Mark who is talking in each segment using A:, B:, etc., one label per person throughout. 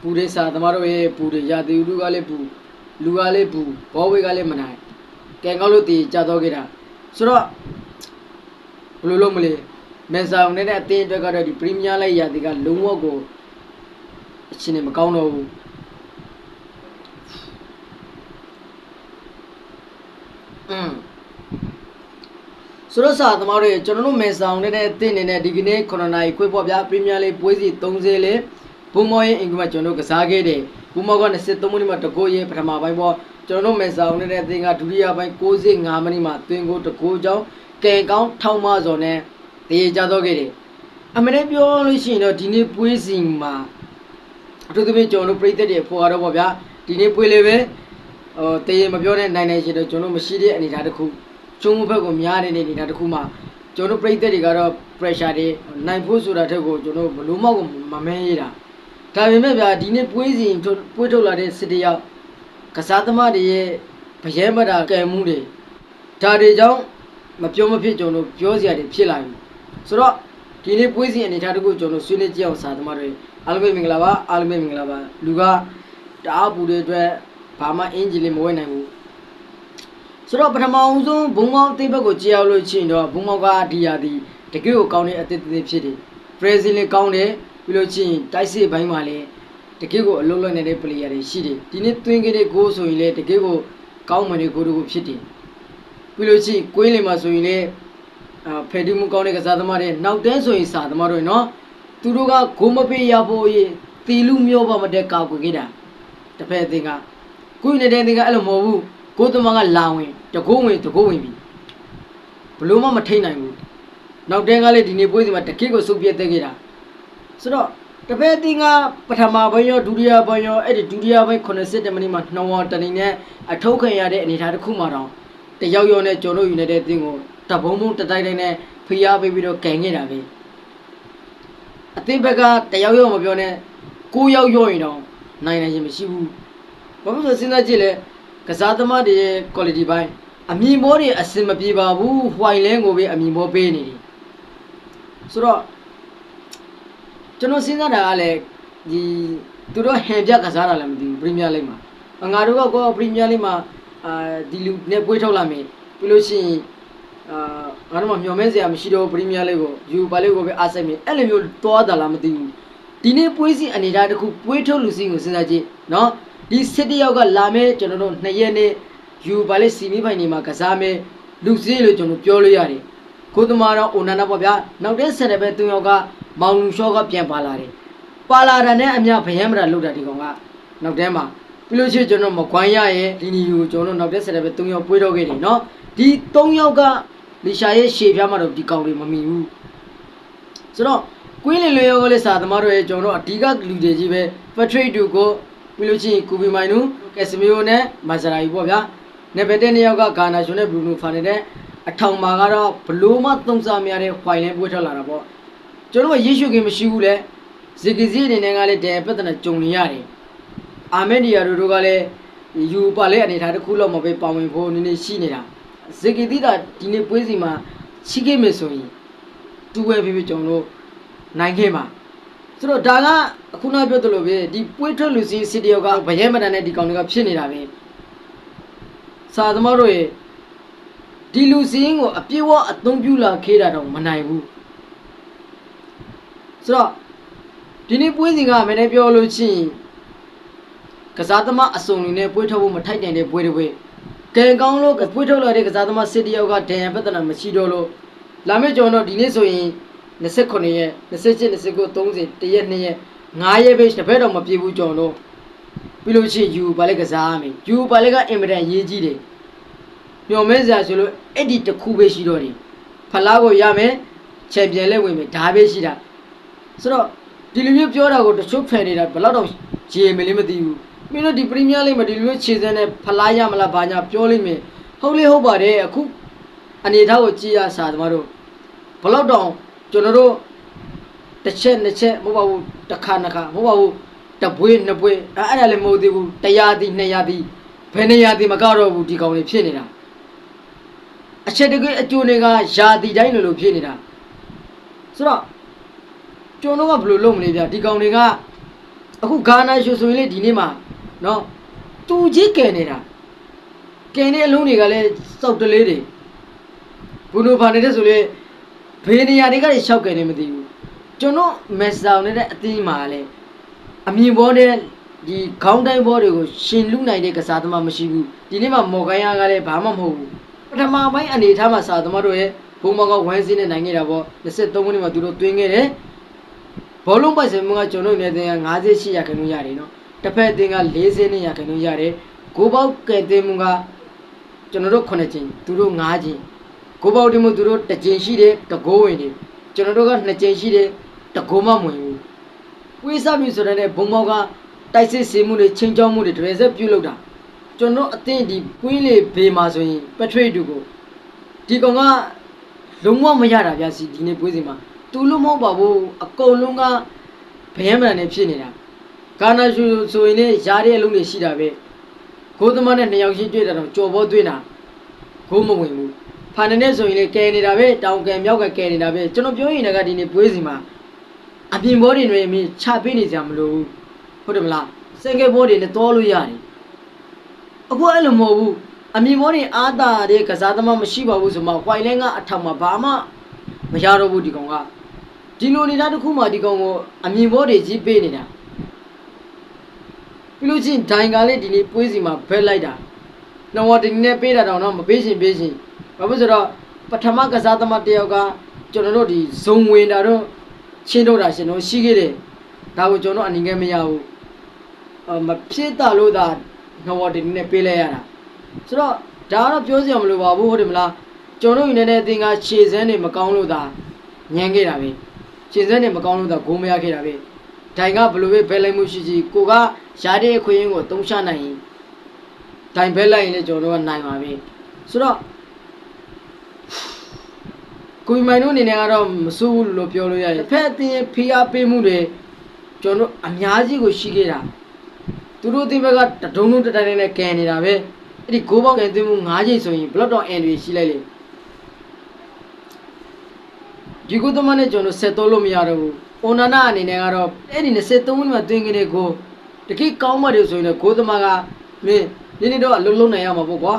A: ပူတဲ့စာသမားတို့ရဲ့ပူတဲ့ရာသီဥတုကလည်းပူလူကလည်းပူဘောဝေးကလည်းမနိုင်ကဲကောင်းလို့တည်ကြတော့ခဲ့တာဆိုတော့ဘယ်လိုလုပ်မလဲမန်ဆောင်နဲ့အတင်းအတွက်ကတော့ဒီပရီးမီးယားလိုက်ရာသီကလုံးဝကိုအချင်းနဲ့မကောင်းတော့ဘူးอืมဆိုတော့စာသမားတွေကျွန်တော်တို့မယ်ဆောင်နေတဲ့တင်းနေတဲ့ဒီကနေ့9နာရီခွေးပေါ့ဗျာပရီးမီးယားလိပွဲစီ30လေ ဘုံမော်ရင်အင်္ဂမကျွန်တော်တို့ကစားခဲ့တယ်ဘုံမော်က23မိနစ်မှာတကိုးရင်ပထမပိုင်းပေါ့ကျွန်တော်တို့မယ်ဆောင်နေတဲ့တင်းကဒုတိယပိုင်း65မိနစ်မှာတွင်ကိုတကိုးကြောင်းကဲကောင်းထောင်းမစော်နဲ့တည်ကြတော့ခဲ့တယ်အမနဲ့ပြောလို့ရှိရင်တော့ဒီနေ့ပွဲစီမှာအထူးသဖြင့်ကျွန်တော်တို့ပြည်သက်တွေဖော်ရတော့ပေါ့ဗျာဒီနေ့ပွဲလေးပဲဟိုတည်မပြောတဲ့နိုင်နိုင်ရှိတော့ကျွန်တော်မရှိတဲ့အနေအထားတစ်ခုကျုံးဘက်ကိုများနေတဲ့နေတာတစ်ခုမှကျွန်တော်တို့ပြည်သက်တွေကတော့ pressure တွေနိုင်ဖို့ဆိုတာထက်ကိုကျွန်တော်ဘလို့မောက်ကိုမမဲရတာ ဒါပေမဲ့ဗျာဒီနေ့ပွဲစဉ်ပွဲထုတ်လာတဲ့စစ်တယောက်ကစားသမားတွေရဲ့ဗရဲမတာကံမှုတွေဒါတွေကြောင့်မပြောမဖြစ်ကျွန်တော်ပြောစရာတွေဖြစ်လာပြီဆိုတော့ဒီနေ့ပွဲစဉ်အနေထားတစ်ခုကျွန်တော်ဆွေးနွေးကြည့်အောင်စားသမားတွေအားလုံးပဲမင်္ဂလာပါအားလုံးပဲမင်္ဂလာပါလူကတအားပူတဲ့အတွက်ဘာမှအင်ဂျင်လေးမဝဲနိုင်ဘူးဆိုတော့ပထမအောင်ဆုံးဘုံမောင်းအသင်းဘက်ကိုကြည့်အောင်လို့ရှိရင်တော့ဘုံမောင်းကဒီရာဒီတကယ်ကိုကောင်းတဲ့အသင်းတစ်ဖြစ်တယ်။ဘရာဇီးလည်းကောင်းတယ် ပြီးလို့ရှိရင်တိုက်စစ်ဘိုင်းမှာလည်းတကယ်ကိုအလုံးလုံးနေတဲ့ပလေယာတွေရှိတယ်။ဒီနေ့သွင်းခဲ့တဲ့ဂိုးဆိုရင်လည်းတကယ်ကိုကောင်းမွန်တဲ့ဂိုးတစ်ခုဖြစ်တယ်။ပြီးလို့ရှိရင်ကွင်းလင်မှာဆိုရင်လည်းအာဖယ်ဒီမူကောင်းတဲ့ကစားသမားတွေနောက်တန်းဆိုရင်စာသမားတွေနော်သူတို့ကဂိုးမပေးရဖို့ရေးတီလူမျိုးပါမတဲ့ကောက်ကွယ်ခဲ့တာတစ်ဖက်အသင်းကကွင်းနေတဲ့အသင်းကအဲ့လိုမဟုတ်ဘူးကိုသမားကလာဝင်တကိုးဝင်တကိုးဝင်ပြီဘလို့မှမထိန်နိုင်ဘူးနောက်တန်းကလည်းဒီနေ့ပွဲစီမှာတကိကိုစုပ်ပြတ်သက်ခဲ့တာ ဆိုတော့တပည့်တင်ကပထမပိုင်းရောဒုတိယပိုင်းရောအဲ့ဒီဒုတိယပိုင်း80မိနစ်မှာနှောင်းတနေနဲ့အထုတ်ခံရတဲ့အနေအထားတစ်ခုမှတော့တယောက်ယောက်နဲ့ကျွန်တော်ယူနေတဲ့အတင်းကိုတဘုံဘုံတတိုက်တိုင်းနဲ့ဖိအားပေးပြီးတော့ကန်ခဲ့တာပဲအသင်းဘက်ကတယောက်ယောက်မပြောနဲ့ကိုးယောက်ယောက်ရင်တော့နိုင်နိုင်ရင်မရှိဘူးဘာလို့လဲဆိုစဉ်းစားကြည့်လဲကစားသမားတွေရဲ့ quality ပိုင်းအမြင်မောတွေအစင်မပြေပါဘူး white lane ကိုပဲအမြင်မောပေးနေတယ်ဆိုတော့ ကျွန်တော်စဉ်းစားတာကလည်းဒီသူတို့ဟန်ပြကစားတာလည်းမသိဘူးပရီးမီးယားလိမှာငါတို့ကကောပရီးမီးယားလိမှာအာဒီလူနဲ့ပွဲထုတ်လာမယ်ပြီးလို့ရှိရင်အာငါတို့မှမျှော်မဲစရာမရှိတော့ဘူးပရီးမီးယားလိကိုယူပါလိကိုပဲအားစိတ်မြင်အဲ့လိုမျိုးသွားတာလားမသိဘူးဒီနေ့ပွဲစီအနေထားတစ်ခုပွဲထုတ်လူစီကိုစဉ်းစားကြည့်နော်ဒီစစ်တယောက်ကလာမဲ့ကျွန်တော်တို့နှစ်ရက်နဲ့ယူပါလေစီမီပိုင်နေမှာကစားမဲ့လူစည်းလို့ကျွန်တော်ပြောလို့ရတယ်ကိုသမားတော့အိုနန္ဒပေါ့ဗျာနောက်တဲ့ဆက်တဲ့ပဲသူယောက်က မောင်လူရှော့ကပြန်ပါလာတယ်ပါလာတာနဲ့အမြဗယံမရာလောက်တာဒီကောင်ကနောက်တန်းမှာပြီးလို့ရှိရင်ကျွန်တော်မကွိုင်းရရဲ့ဒီနီယူကျွန်တော်တို့နောက်တဲ့ဆက်တဲ့ပဲသူယောက်ပွေးတော့ခဲ့တယ်နော်ဒီ၃ယောက်ကလီရှာရဲ့ရှေ့ပြားမှာတော့ဒီကောင်တွေမမီဘူးဆိုတော့ကွင်းလင်လျောကလေးစာသမားတို့ရဲ့ကျွန်တော်တို့အဓိကလူတွေကြီးပဲဖက်ထရိတ်တူကိုပြီးလို့ချင်းကူဘီမိုင်နူကက်စမီယိုနဲ့မာဇရာကြီးပေါ့ဗျာနေပက်တဲ့နှစ်ယောက်ကဂါနာရှင်နဲ့ဘရူနိုဖာနေတဲ့အထောင်မှာကတော့ဘလို့မှသုံးစားမရတဲ့ခွိုင်လဲပွေးထွက်လာတာပေါ့ ကျွန်တော်ကယေရှုခင်မရှိဘူးလေဇီကီဇီအနေနဲ့ကလည်းတဲပြဿနာကြုံနေရတယ်အာမက်ဒီယာတို့တို့ကလည်းယူပါလေအနေထားတစ်ခုလောက်မပဲပါဝင်ဖို့နည်းနည်းရှိနေတာဇီကီတီတာဒီနေ့ပွဲစီမှာချိခဲ့မယ်ဆိုရင်တူဝဲဖြစ်ဖြစ်ကျွန်တော်တို့နိုင်ခဲ့ပါဆိုတော့ဒါကအခုနပြောသလိုပဲဒီပွေးထွက်လူစင်းစီတယောက်ကဗရဲမတန်တဲ့ဒီကောင်တွေကဖြစ်နေတာပဲစာသမားတို့ရဲ့ဒီလူစင်းကိုအပြည့်ဝအသုံးပြုလာခေးတာတော့မနိုင်ဘူး ဆိုတော့ဒီနေ့ပွေးစီကမင်းလည်းပြောလို့ချင်းကစားသမားအစုံတွေနဲ့ပွေးထုတ်ဖို့မထိုက်တန်တဲ့ပွေးတွေပဲကံကောင်းလို့ပွေးထုတ်လာတဲ့ကစားသမားစစ်တယောက်ကဒဏ်ရာပြဿနာမရှိတော့လို့လာမယ့်ကျွန်တော်ဒီနေ့ဆိုရင်29ရက်27 29 30တရက်2ရက်9ရက်ပဲတစ်ဖက်တော့မပြေဘူးကျွန်တော်တို့ပြီးလို့ရှိရင်ယူပါလေကစားရမယ်ယူပါလေကအင်မတန်ရေးကြီးတယ်ညော်မဲစရာဆိုလို့အဲ့ဒီတစ်ခုပဲရှိတော့တယ်ဖလားကိုရမယ်ချန်ပီယံလည်းဝင်မယ်ဒါပဲရှိတာ ဆိုတော့ဒီလိုမျိုးပြောတာကိုတချို့ဖန်နေတာဘယ်တော့တော့ရေမလေးမသိဘူးမင်းတို့ဒီပရီးမီးယားလိမှာဒီလိုမျိုးခြေစမ်းနဲ့ဖလားရမလားဘာညာပြောလိမ့်မယ်ဟုတ်လေဟုတ်ပါတယ်အခုအနေထားကိုကြည့်ရစာသမားတို့ဘလောက်တောင်ကျွန်တော်တို့တစ်ချက်နှစ်ချက်မဟုတ်ပါဘူးတစ်ခါနှစ်ခါမဟုတ်ပါဘူးတပွေးနှစ်ပွေးအဲ့အဲ့ဒါလည်းမဟုတ်သေးဘူးတရားသည်နှစ်ရာသည်ဘယ်နေရာသည်မကတော့ဘူးဒီကောင်တွေဖြစ်နေတာအချက်တကယ်အကျိုးတွေကယာတီတိုင်းလိုလိုဖြစ်နေတာဆိုတော့ ကျွန်တော်ကဘယ်လိုလုပ်မလဲဗျဒီကောင်တွေကအခုဂါနာရှူဆိုရင်လေဒီနေ့မှာနော်တူကြီးကယ်နေတာကယ်နေအလုံးတွေကလည်းစောက်တလေးတွေဘုနိုဖာနေတဲ့ဆိုလေဘေးနေရာတွေကလည်းရှောက်ကယ်နေမသိဘူးကျွန်တော်မက်ဆောင်နေတဲ့အသင်းမှာလည်းအမြင်ပေါ်တဲ့ဒီခေါင်းတိုင်းဘောတွေကိုရှင်လူနိုင်တဲ့ကစားသမားမရှိဘူးဒီနေ့မှာမော်ကိုင်းယာကလည်းဘာမှမဟုတ်ဘူးပထမပိုင်းအနေထားမှာစာသမားတို့ရဲ့ဘုံမောင်ကဝိုင်းစင်းနဲ့နိုင်ခဲ့တာပေါ့23မိနစ်မှာသူတို့တွင်းခဲ့တယ် ဘောလုံးပိုက်စံမှုကကျွန်တော်နေတဲ့က58ရာခိုင်နှုန်းရတယ်နော်တစ်ဖက်အသင်းက40ရာခိုင်နှုန်းရတယ်ဂိုးပေါက်ကဲတင်မှုကကျွန်တော်တို့9ကျင်းသူတို့9ကျင်းဂိုးပေါက်တင်မှုသူတို့1ကျင်းရှိတယ်တကိုးဝင်တယ်ကျွန်တော်တို့က2ကျင်းရှိတယ်တကိုးမဝင်ဘူးဝိစားပြီဆိုတဲ့ဘုံမောက်ကတိုက်စစ်စီမှုတွေချင်းချောင်းမှုတွေတရယ်ဆက်ပြုတ်လောက်တာကျွန်တော်အသင်းဒီကွင်းလေဘေးမှာဆိုရင်ပထရိတ်တူကိုဒီကောင်ကလုံးဝမရတာဗျာစီဒီနေ့ပွဲစဉ်မှာ သူလို့မဟုတ်ပါဘူးအကုန်လုံးကဘယံမှန်နေဖြစ်နေတာကာနာရှူဆိုရင်လည်းရားတဲ့အလုံးတွေရှိတာပဲဂိုးသမားနဲ့နှစ်ယောက်ရှိတွေ့တာတော့ကြော်ဘောသွင်းတာဂိုးမဝင်ဘူးဖာနေနဲ့ဆိုရင်လည်းကဲနေတာပဲတောင်ကဲမြောက်ကဲကဲနေတာပဲကျွန်တော်ပြောရင်လည်းဒီနေ့ပွဲစဉ်မှာအပြင်ဘောတွေတွေမြင်ချပေးနေကြမလို့ဟုတ်တယ်မလားစင်ကဲဘောတွေနဲ့တောလို့ရတယ်အခုအဲ့လိုမဟုတ်ဘူးအမြင်မောတွေအာသာတဲ့ကစားသမားမရှိပါဘူးဆိုမှဝိုင်လဲကအထောက်မှာဘာမှမရတော့ဘူးဒီကောင်က ဒီလိုနေတာတစ်ခုမှဒီကောင်ကိုအမြင်မောတွေကြီးပေးနေတာပြီးလို့ချင်းဒိုင်ကလေးဒီနေ့ပွေးစီမှာဘက်လိုက်တာနော်ဝတ်ဒီနေ့ပေးတာတော့တော့မပေးရှင်ပေးရှင်ဘာဖြစ်ဆိုတော့ပထမကစားသမားတစ်ယောက်ကကျွန်တော်တို့ဒီဇုံဝင်တာတော့ချင်းတော့တာရှင်တို့ရှိခဲ့တယ်ဒါကိုကျွန်တော်အနေငယ်မရဘူးအမဖြစ်တာလို့သာငဝတင်နဲ့ပေးလိုက်ရတာဆိုတော့ဒါကတော့ပြောစရာမလိုပါဘူးဟုတ်တယ်မလားကျွန်တော်တို့နေတဲ့အသင်ကခြေစမ်းတွေမကောင်းလို့သာညံခဲ့တာပဲ ခြေစမ်းတွေမကောင်းလို့သာဂိုးမရခဲ့တာပဲဒိုင်ကဘယ်လိုပဲဘဲလိုက်မှုရှိရှိကိုကရားတဲ့အခွင့်အရေးကိုတုံးချနိုင်ရင်ဒိုင်ဘဲလိုက်ရင်လည်းကျွန်တော်တို့ကနိုင်ပါပြီဆိုတော့ကိုယ်မိုင်တို့အနေနဲ့ကတော့မစိုးဘူးလို့ပြောလို့ရတယ်တစ်ဖက်အသင်းရဲ့ဖိအားပေးမှုတွေကျွန်တော်တို့အများကြီးကိုရှိခဲ့တာသူတို့အသင်းဘက်ကတဒုံဒုံတတိုင်းတိုင်းနဲ့ကန်နေတာပဲအဲ့ဒီဂိုးပေါက်ကန်သွင်းမှု၅ချိန်ဆိုရင်ဘလော့တော့အန်တွေရှိလိုက်လေ ဒီကုသမနဲ့ကျွန်တော်ဆက်တော့လို့မရတော့ဘူးအိုနာနာအနေနဲ့ကတော့အဲ့ဒီ23မိနစ်မှာသွင်းခဲ့တဲ့ဂိုးတကိကောင်းမှတယ်ဆိုရင်လည်းဂိုးသမားကမင်းဒီနေ့တော့အလုံးလုံးနိုင်ရမှာပေါ့ကွာ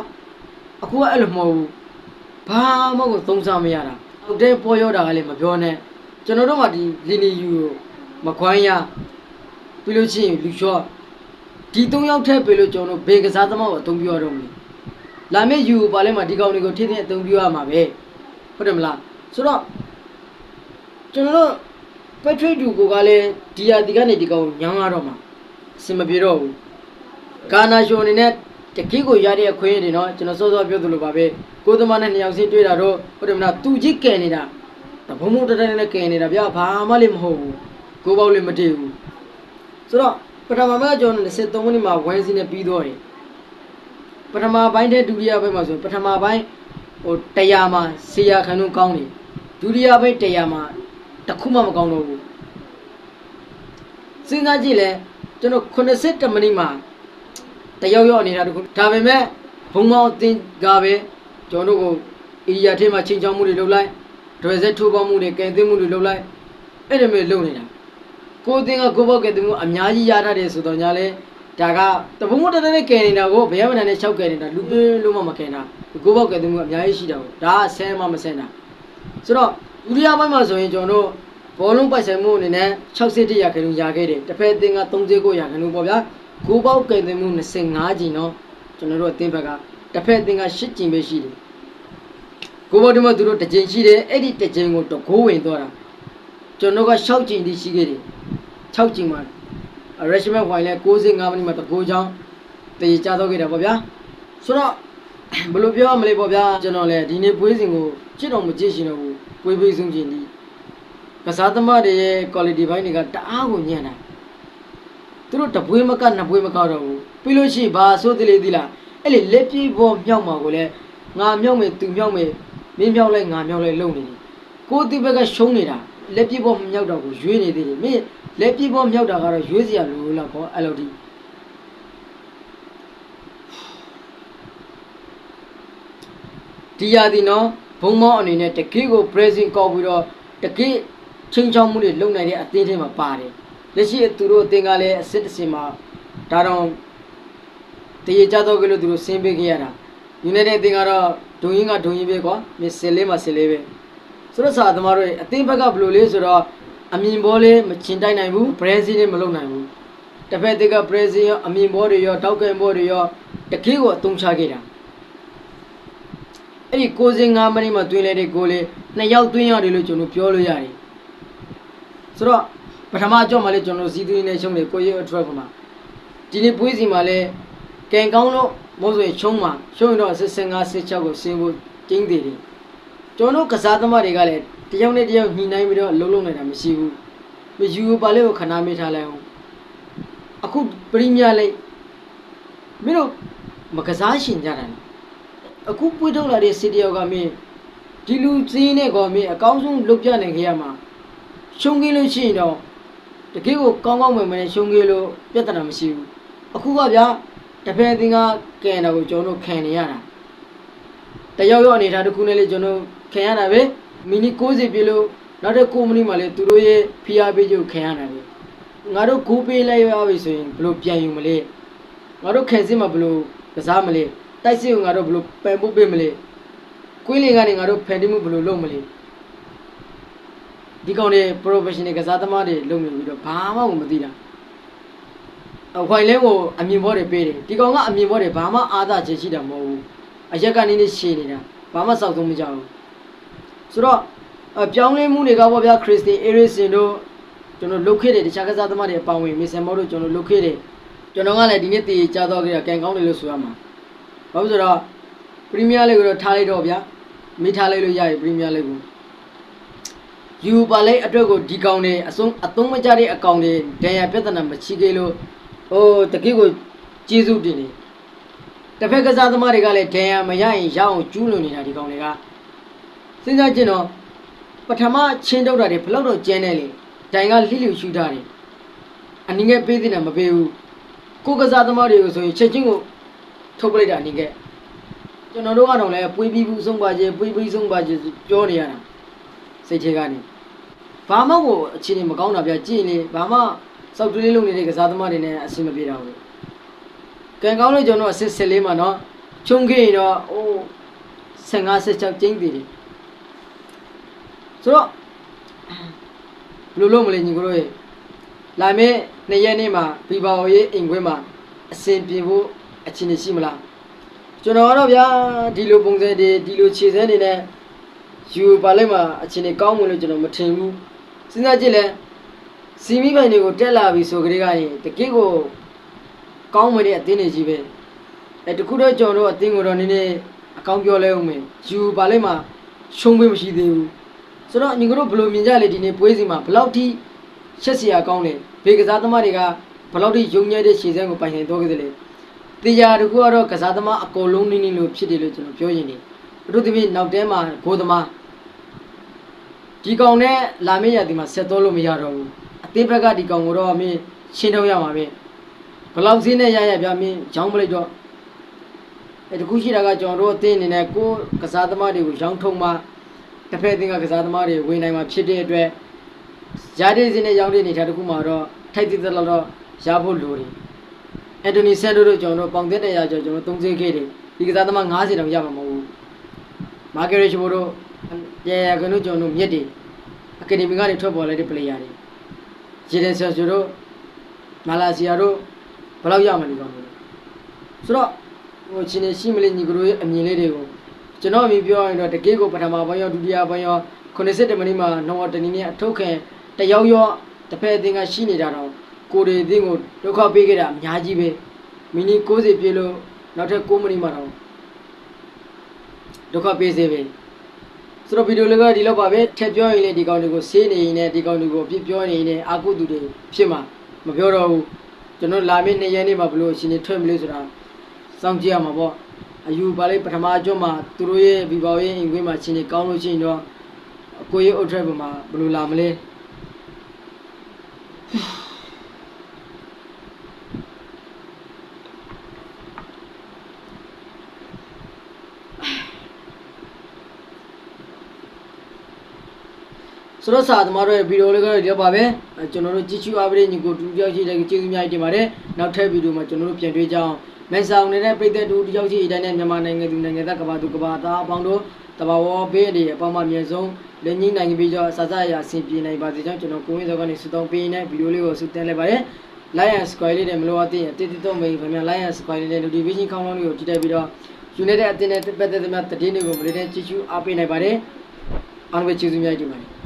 A: အခုကအဲ့လိုမဟုတ်ဘူးဘာမှကိုသုံးစားမရတာဟုတ်တယ်ပေါ်ရောက်တာကလည်းမပြောနဲ့ကျွန်တော်တို့မှဒီလီနီယူကိုမခွိုင်းရပြီးလို့ချင်းလူချော့ဒီ၃ယောက်ထက်ပဲလို့ကျွန်တော်တို့ဘေကစားသမားကိုအသုံးပြုရတော့မယ်။လာမယ့်ယူပါလဲမှာဒီကောင်တွေကိုထိထိအသုံးပြုရမှာပဲ။ဟုတ်တယ်မလား။ဆိုတော့ ကျွန်တော်တို့ပက်ထရစ်ဒူကိုကလည်းဒီယာဒီကနေဒီကောင်ညောင်းရတော့မှာအဆင်မပြေတော့ဘူး။ဂါနာရှုံအနေနဲ့တကိကိုရတဲ့အခွင့်အရေးတွေနော်ကျွန်တော်စောစောပြောသလိုပါပဲ။ကိုသမားနဲ့နှစ်ယောက်စီတွေ့တာတော့ဟုတ်တယ်မလား။သူကြီးကယ်နေတာတဘုံဘုံတတိုင်းနဲ့ကယ်နေတာဗျာဘာမှလည်းမဟုတ်ဘူး။ကိုပေါက်လည်းမတည်ဘူး။ဆိုတော့ပထမပိုင်းကကျွန်တော်23မိနစ်မှာဝိုင်းစီနဲ့ပြီးတော့တယ်ပထမပိုင်းတဲ့ဒုတိယပိုင်းမှာဆိုပထမပိုင်းဟို100မှာဆေးရခန်းလုံးကောင်းတယ်ဒုတိယပိုင်း100မှာ တစ်ခုမှမကောင်းတော့ဘူးစဉ်းစားကြည့်လဲကျွန်တော်80မိနစ်မှာတယောက်ယောက်နေတာတခုဒါပေမဲ့ဘုံမောင်းအသင်ကပဲကျွန်တော်တို့ကိုအေရီယာထဲမှာချိန်ချောင်းမှုတွေလုပ်လိုက်ဒွယ်ဆက်ထိုးပေါင်းမှုတွေကင်သွင်းမှုတွေလုပ်လိုက်အဲ့ဒါမျိုးလုပ်နေတာကိုအသင်းကကိုဘောက်ကဲသူမျိုးအများကြီးရထားတယ်ဆိုတော့ညာလဲဒါကတပုံမတတဲ့နဲ့ကဲနေတာကိုဘယ်မှမနဲ့ရှောက်ကဲနေတာလူပင်းလုံးမမကဲတာကိုဘောက်ကဲသူမျိုးအများကြီးရှိတာကိုဒါကဆဲမှမဆဲတာဆိုတော့ ဥရိယပိုင်းမှာဆိုရင်ကျွန်တော်တို့ဘောလုံးပိုက်ဆိုင်မှုအနေနဲ့61ရာခိုင်နှုန်းရခဲ့တယ်တစ်ဖက်အသင်းက39ရာခိုင်နှုန်းပေါ့ဗျာကိုဘောက်ကဲသူမျိုး25ကျင်တော့ကျွန်တော်တို့အသင်းဘက်ကတစ်ဖက်အသင်းက10ကျင်ပဲရှိတယ်ကိုဘောဒီမှာသူတို့တစ်ကျင်ရှိတယ်အဲ့ဒီတစ်ကျင်ကိုတကိုးဝင်သွားတာကျွန်တော်က6ကျင်တိရှိခဲ့တယ်6ကျင်မှာ arrangement file လဲ65မိနစ်မှာတကိုးချောင်းတည်ကြတော့ခဲ့တာပေါ့ဗျာဆိုတော့ဘယ်လိုပြောရမလဲပေါ့ဗျာကျွန်တော်လည်းဒီနေ့ပွဲစဉ်ကိုချစ်တော်မကြည့်ရှင်တော့ဘူး ပွဲပေးဆုံးခြင်းဒီကစားသမားတွေရဲ့ quality ဘိုင်းတွေကတအားကိုညံ့တာသူတို့တပွဲမကနှစ်ပွဲမကတော့ဘူးပြီးလို့ရှိရင်ဘာဆိုသေးလေသီလားအဲ့လေလက်ပြေးပေါ်မြောက်မှာကိုလည်းငါမြောက်မယ်သူမြောက်မယ်မင်းမြောက်လိုက်ငါမြောက်လိုက်လုံနေတယ်ကိုယ်တိဘက်ကရှုံးနေတာလက်ပြေးပေါ်မမြောက်တော့ကိုရွေးနေသေးတယ်မင်းလက်ပြေးပေါ်မြောက်တာကတော့ရွေးစရာလိုလို့လားခေါ်အဲ့လိုဒီဒီရသည်နော်ဘုံမောင်းအနေနဲ့တကိကို pressing ကောက်ပြီးတော့တကိချင်းချောင်းမှုတွေလုံနိုင်တဲ့အသင်းထဲမှာပါတယ်လက်ရှိသူတို့အသင်ကလည်းအစ်စ်တစ်စင်မှာဒါတော့တရေကြတော့ကလို့သူတို့ဆင်းပေးခဲ့ရတာယူနိုက်တက်အသင်ကတော့ဒုံရင်ကဒုံရင်ပဲကွာမစ်ဆယ်လေးမှာဆယ်လေးပဲဆိုတော့စာသမားတို့အသင်ဘက်ကဘယ်လိုလဲဆိုတော့အမြင်ဘောလေးမချင်တိုက်နိုင်ဘူးဘရဇီးနဲ့မလုံနိုင်ဘူးတစ်ဖက်တက်ကဘရဇီးရောအမြင်ဘောတွေရောတောက်ကန်ဘောတွေရောတကယ်ကိုအသုံးချခဲ့တာ အဲ့ဒီ65မိနစ်မှာတွင်းလဲတဲ့ကိုလေးနှစ်ယောက်တွင်းရတယ်လို့ကျွန်တော်ပြောလို့ရတယ်ဆိုတော့ပထမအကြော့မှာလေကျွန်တော်စီးသွင်းနေရှုံးတယ်ကိုရဲအထရက်မှာဒီနေ့ပွေးစီမှာလဲကံကောင်းလို့မို့ဆိုရင်ရှုံးမှာရှုံးရင်တော့65 16ကိုဆင်းဖို့ကျင်းသေးတယ်ကျွန်တော်ကစားသမားတွေကလည်းတယောက်နဲ့တယောက်ညှိနှိုင်းပြီးတော့အလုံးလုံးနေတာမရှိဘူးမယူပါလေကိုခဏမေးထားလိုက်အောင်အခုပရီးမီယာလိမင်းတို့မကစားရှင်ကြတာလား အခုပွေးထုတ်လာတဲ့စီတယောက်ကမင်းဒီလူစင်းနဲ့ကောမင်းအကောင်းဆုံးလုပ်ပြနိုင်ခဲ့ရမှာရှုံးကြီးလို့ရှိရင်တော့တကယ်ကိုကောင်းကောင်းမွန်မွန်နဲ့ရှုံးကြီးလို့ပြဿနာမရှိဘူးအခုကဗျာတစ်ဖက်အသင်းကကင်တာကိုကျွန်တော်တို့ခံနေရတာတယောက်ယောက်အနေထားတစ်ခုနဲ့လေကျွန်တော်ခံရတာပဲမီနီ60ပြည့်လို့နောက်တဲ့ကိုမနီမှာလေသူတို့ရဲ့ PRP ကိုခံရတာပဲငါတို့ဂိုးပေးလိုက်ရပြီဆိုရင်ဘယ်လိုပြန်ယူမလဲငါတို့ခံစစ်မှာဘယ်လိုကစားမလဲ တိုက်စစ်ကိုငါတို့ဘယ်လိုပန်ဖို့ပေးမလဲကွင်းလင်ကနေငါတို့ဖန်တီးမှုဘယ်လိုလုပ်မလဲဒီကောင်တွေ professional ကစားသမားတွေလုပ်နေပြီးတော့ဘာမှမသိတာအခွိုင်လဲကိုအမြင်ဘောတွေပေးတယ်ဒီကောင်ကအမြင်ဘောတွေဘာမှအားသာချေရှိတာမဟုတ်ဘူးအရက်ကနေနေရှည်နေတာဘာမှစောက်သုံးမကြဘူးဆိုတော့အပြောင်းလဲမှုတွေကပေါ့ဗျာခရစ်စတင်အေရစ်စင်တို့ကျွန်တော်လုတ်ခဲ့တယ်တခြားကစားသမားတွေအပေါင်းဝင်မီဆန်မောတို့ကျွန်တော်လုတ်ခဲ့တယ်ကျွန်တော်ကလည်းဒီနေ့တည်ကြားတော့ကြကန်ကောင်းတယ်လို့ဆိုရမှာ ဘာလို့ဆိုတော့ပရီးမီးယားလိဂ်ကိုတော့ထားလိုက်တော့ဗျာမိထားလိုက်လို့ရပြီပရီးမီးယားလိဂ်ကိုယူပါလိဂ်အတွက်ကိုဒီကောင်တွေအစုံအသုံးမကျတဲ့အကောင်တွေဒဏ်ရာပြဿနာမချီခဲ့လို့ဟိုတကယ့်ကိုကျေးဇူးတင်တယ်တစ်ဖက်ကစားသမားတွေကလည်းဒဏ်ရာမရရင်ရအောင်ကျူးလွန်နေတာဒီကောင်တွေကစဉ်းစားကြည့်တော့ပထမချင်းတုတ်တာတွေဘလောက်တော့ကျန်းနေလေဒိုင်ကလှိလှရှူထားတယ်အနည်းငယ်ပေးသေးတယ်မပေးဘူးကိုကစားသမားတွေကိုဆိုရင်ချက်ချင်းကို ထုတ်ပလိုက်တာနေခဲ့ကျွန်တော်တို့ကတော့လည်းပွေးပြီးဘူးဆုံးပါခြင်းပွေးပြီးဆုံးပါခြင်းပြောနေရတာစိတ်ထဲကနေဘာမှကိုအခြေအနေမကောင်းတာဗျကြည့်နေဘာမှစောက်တွေးလေးလုပ်နေတဲ့ကစားသမားတွေနဲ့အဆင်မပြေတာဘူးကံကောင်းလို့ကျွန်တော်အစစ်စစ်လေးမှာနော်ချုံခဲ့ရင်တော့အိုး15 16ကျင်းပြီတယ်ဆိုတော့ဘယ်လိုလုပ်မလဲညီကိုတို့ရေလာမယ့်နှစ်ရက်နေ့မှာဘီဘာအိုရဲ့အိမ်ခွဲမှာအဆင်ပြေဖို့ အခြေအနေရှိမလားကျွန်တော်ကတော့ဗျာဒီလိုပုံစံတွေဒီလိုခြေစမ်းတွေနဲ့ယူပါလိုက်မှာအခြေအနေကောင်းမလို့ကျွန်တော်မထင်ဘူးစဉ်းစားကြည့်လဲစီမီပိုင်တွေကိုတက်လာပြီဆိုကြတဲ့ကရင်တကယ့်ကိုကောင်းမတဲ့အသင်းတွေကြီးပဲအဲတခုတော့ကျွန်တော်တို့အသင်းကိုတော့နည်းနည်းအကောင်းပြောလဲဦးမယ်ယူပါလိုက်မှာရှုံးပေးမရှိသေးဘူးဆိုတော့ညီတို့ဘယ်လိုမြင်ကြလဲဒီနေ့ပွဲစီမှာဘယ်လောက်ထိရှက်စရာကောင်းလဲဘေကစားသမားတွေကဘယ်လောက်ထိယုံညံ့တဲ့ခြေစမ်းကိုပိုင်ဆိုင်တော့ကြသလဲ တရားတကူကတော့ကစားသမားအကုန်လုံးနည်းနည်းလို့ဖြစ်တယ်လို့ကျွန်တော်ပြောရင်နေအထူးသဖြင့်နောက်တဲမှာဂိုးသမားဒီကောင်နဲ့လာမေးရဒီမှာဆက်တော့လို့မရတော့ဘူးအသေးဘက်ကဒီကောင်ကိုတော့မင်းရှင်းတော့ရမှာပဲဘလောက်စင်းနဲ့ရရပြမင်းရောင်းပလိုက်တော့အဲတကူရှိတာကကျွန်တော်တို့အသင်းအနေနဲ့ကိုယ်ကစားသမားတွေကိုရောင်းထုံမှတစ်ဖက်အသင်းကကစားသမားတွေဝင်နိုင်မှာဖြစ်တဲ့အတွက်ရတဲ့စင်းနဲ့ရောင်းတဲ့အနေထားတကူမှာတော့ထိုက်တည်တဲ့လောက်တော့ရဖို့လိုတယ် အန်တိုနီဆန်တိုတို့ကျွန်တော်တို့ပေါင်သက်တဲ့ရာကျော်ကျွန်တော်သုံးစေခဲ့တယ်ဒီကစားသမား90တောင်ရမှာမဟုတ်ဘူးမာကရက်ချ်ဘိုတို့ရေရကနုကျွန်တော်တို့မြက်တယ်အကယ်ဒမီကနေထွက်ပေါ်လာတဲ့ပလေယာတွေဂျေဒန်ဆာဆိုတို့မာလာစီယာတို့ဘယ်လောက်ရမှာလဲကောင်းလို့ဆိုတော့ဟိုချင်းနေရှိမလေးညီကတို့ရဲ့အမြင်လေးတွေကိုကျွန်တော်အမြင်ပြောရရင်တော့တကယ်ကိုပထမပိုင်းရောဒုတိယပိုင်းရော90မိနစ်မှာတော့တနည်းနည်းအထုတ်ခံတယောက်ရောတစ်ဖက်အသင်းကရှိနေတာတော့ ကိုရီအသင်းကိုဒုက္ခပေးခဲ့တာအများကြီးပဲမီနီ60ပြည့်လို့နောက်ထပ်9မိနစ်မှတော့ဒုက္ခပေးစေပဲဆိုတော့ဗီဒီယိုလေးကဒီလောက်ပါပဲထည့်ပြောရင်လည်းဒီကောင်တွေကိုဆေးနေရင်လည်းဒီကောင်တွေကိုအပြစ်ပြောနေရင်လည်းအာကုသူတွေဖြစ်မှာမပြောတော့ဘူးကျွန်တော်လာမယ့်နေ့ရက်နေ့မှာဘလို့အရှင်နေထွက်မလို့ဆိုတာစောင့်ကြည့်ရမှာပေါ့အယူပါလေးပထမအကျွန်းမှာသူတို့ရဲ့ဗီဘောရဲ့အင်ကွင်းမှာရှင်နေကောင်းလို့ရှိရင်တော့အကိုရဲ့အုတ်ထရက်ပေါ်မှာဘလို့လာမလဲ ဆိုတော့စာသမားတို့ရဲ့ဗီဒီယိုလေးကတော့ဒီတော့ပါပဲအဲကျွန်တော်တို့ကြည့်ချူအားပေးညီကိုတူတယောက်ရှိတဲ့ကျေးဇူးများကြီးတင်ပါတယ်နောက်ထပ်ဗီဒီယိုမှာကျွန်တော်တို့ပြန်တွေ့ကြအောင်မဲဆောင်နေတဲ့ပြည်သက်တူတယောက်ရှိအတိုင်းနဲ့မြန်မာနိုင်ငံသူနိုင်ငံသားကဘာသူကဘာသားအပေါင်းတို့တဘာဝဘေးတွေအပေါင်းမှအမြဲဆုံးလက်ညှိနိုင်ပြီးတော့စာစရအဆင်ပြေနိုင်ပါစေကြောင်းကျွန်တော်ကိုဝင်းစောကနေစတောင်းပေးနေဗီဒီယိုလေးကိုဆုတင်လိုက်ပါတယ် like and subscribe လေးနဲ့မလိုအပ်သေးရင်တိတိတော့မေးခင်ဗျာ like and subscribe လေးနဲ့ notification ကောင်းကောင်းလေးကိုကြည့်တိုက်ပြီးတော့ United အတင်းနဲ့ပတ်သက်တဲ့များတည်င်းတွေကိုမလေးတဲ့ကြည့်ချူအားပေးနိုင်ပါတယ်အားလုံးပဲကျေးဇူးများတင်ပါတယ်